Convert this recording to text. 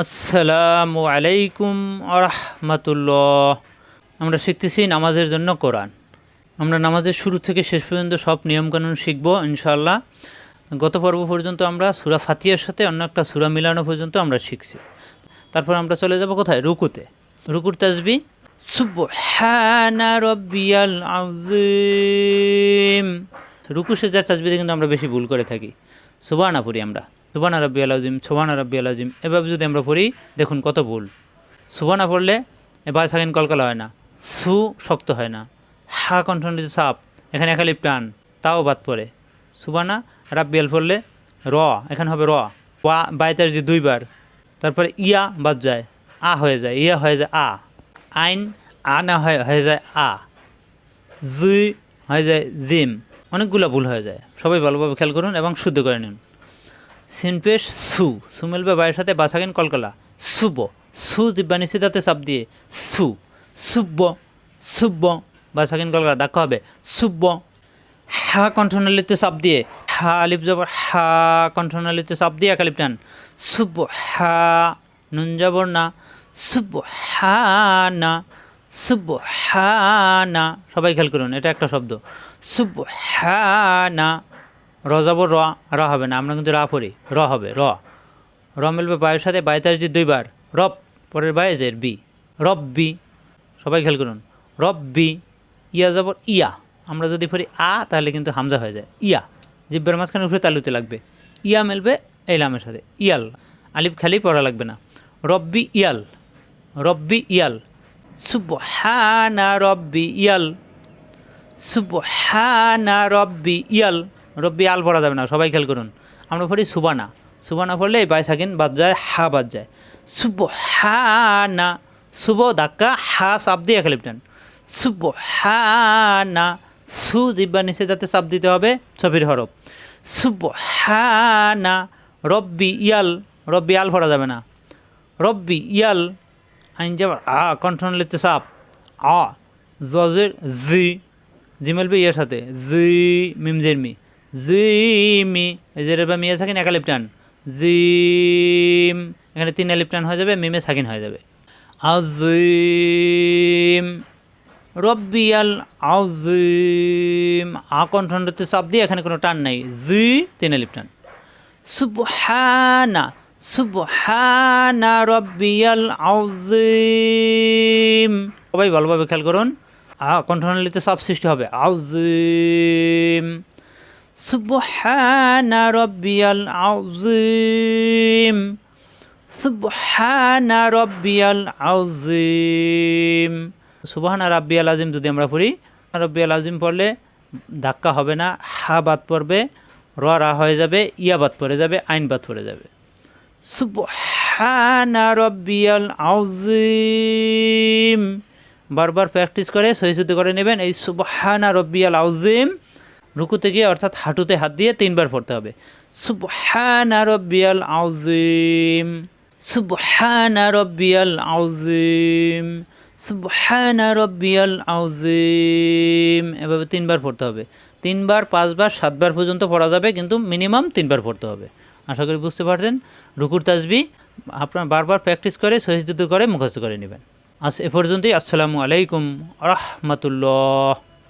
আসসালামু আলাইকুম আরহামাতুল্লাহ। আমরা শিখতেছি নামাজের জন্য কোরআন। আমরা নামাজের শুরু থেকে শেষ পর্যন্ত সব নিয়মকানুন শিখব, ইনশাআল্লাহ। গত পর্ব পর্যন্ত আমরা সুরা ফাতিয়ার সাথে অন্য একটা সুরা মিলানো পর্যন্ত আমরা শিখছি। তারপর আমরা চলে যাব কোথায়? রুকুতে। রুকুর তাজবি, সুবহানা রব্বিয়াল আযীম। রুকু কিন্তু আমরা বেশি ভুল করে থাকি। সুবানা পড়ি আমরা। সুবানা রব্বি আল আজিম সুবানা রব্বি আল আজিম এভাবে যদি আমরা পড়ি, দেখুন কত ভুল। সুবানা পড়লে এবার সাকিন কলকালা হয় না। সু শক্ত হয় না। হা কণ্ঠনিত সাপ এখানে একালিপ প্রাণ, তাও বাদ পড়ে। সুবানা রাব্বিয়াল পড়লে র, এখানে হবে র। ওয়া বাইতার যে দুইবার, তারপরে ইয়া বাদ যায়। আ হয়ে যায়, ইয়া হয়ে যায় আ। আইন, আ না হয়ে যায় আ। জুই হয়ে যায় জিম। অনেকগুলো ভুল হয়ে যায়। সবাই ভালোভাবে খেয়াল করুন এবং শুদ্ধ করে নিন। সিনপেশ সু। সুমেল বা বাইয়ের সাথে বাসাগেন কলকলা। সুব। সু জিব্বা নিশ্চিতাতে চাপ দিয়ে সু। সুব্ব। সুব্ব। বাসাগেন কলকলা। দেখা হবে। সুব্ব। হা কণ্ঠনালীতে চাপ দিয়ে। হা আলিপ জবর। হা কণ্ঠনালীতে চাপ দিয়ে একালিপ টান। সুব্ব হা নুন জবর না। সুব্ব হা না। সুব্ব হা না। সবাই খেয়াল করুন, এটা একটা শব্দ। সুব্ব হা না। র যাবর র র হবে না, আমরা কিন্তু রা পড়ি। র হবে, র। র মিলবে বায়ুর সাথে বায়ুতার যে দুইবার। রব, পরের বায়ুজের বি। রব বি, সবাই খেয়াল করুন। রব বি, ইয়া যাবর ইয়া। আমরা যদি পড়ি আ, তাহলে কিন্তু হামজা হয়ে যায়। ইয়া, জিব্বের মাঝখানে উপরে তালুতে লাগবে। ইয়া মিলবে এই লামের সাথে। ইয়াল, আলিফ খালি পড়া লাগবে না। রব্বি ইয়াল। রব্বি ইয়াল। সুবহানা রব্বি ইয়াল। সুবহানা রব্বি ইয়াল। রব্বি আল পড়া যাবে না, সবাই খেয়াল করুন। আমরা পড়ি সুবানা। সুবানা পড়লে এই বাই সাকিন বাদ যায়, হা বাদ যায়। সুবহানা শুভ ধাক্কা হা চাপ দিয়ে খেলে টান সুবহানা সু জিব্বা নিচে যাতে চাপ দিতে হবে ছবির হরফ। সুবহানা, রব্বি ইয়াল, রব্বি আল পড়া যাবে না। রব্বি ইয়াল, আইন যাবার আ কণ্ঠন লিখতে সাপ। আ, জজের, জি, জিমেল বি ইয়ের সাথে, জি, মিম, জের, মি। জি মি এই যে বা মিয়া সাকিন, একা লিপটান। জিম, এখানে তিন লিপটান হয়ে যাবে, মিমে সাকিন হয়ে যাবে। আজিম, রব্বিয়াল আউজিম আ কণ্ঠনতে চাপ দিয়ে এখানে কোনো টান নাই। জি তিন লিপটান। সুবহানা সুবহানা রব্বিয়াল আউজিম সবাই ভালোভাবে খেয়াল করুন আ কণ্ঠনালীতে সব সৃষ্টি হবে। আউজিম সুবহানা রব্বিয়াল আউজিম সুবহানা রব্বিয়াল আউজিম সুবহানা রাব্বিয়াল আজিম যদি আমরা পড়ি রব্বিয়াল আজিম পড়লে ধাক্কা হবে না, হা বাদ পড়বে, র রা হয়ে যাবে, ইয়া বাদ পড়ে যাবে, আইন বাদ পড়ে যাবে। সুবহানা রব্বিয়াল আউজিম বারবার প্র্যাকটিস করে সহিশুদ্ধ করে নেবেন, এই সুবহানা রব্বিয়াল আউজিম রুকুতে গিয়ে অর্থাৎ হাঁটুতে হাত দিয়ে তিনবার পড়তে হবে। সুবহানা রব্বিয়াল আউজিম সুবহানা রব্বিয়াল আউজিম সুবহানা রব্বিয়াল আউজিম এভাবে তিনবার পড়তে হবে। তিনবার, পাঁচবার, সাতবার পর্যন্ত পড়া যাবে, কিন্তু মিনিমাম তিনবার পড়তে হবে। আশা করি বুঝতে পারছেন? রুকুর তাজবি আপনার বারবার প্র্যাকটিস করে, সহিষ্ণুত করে, মুখস্থ করে নেবেন। আজ এ পর্যন্তই। আসসালামু আলাইকুম রহমতুল্লাহ।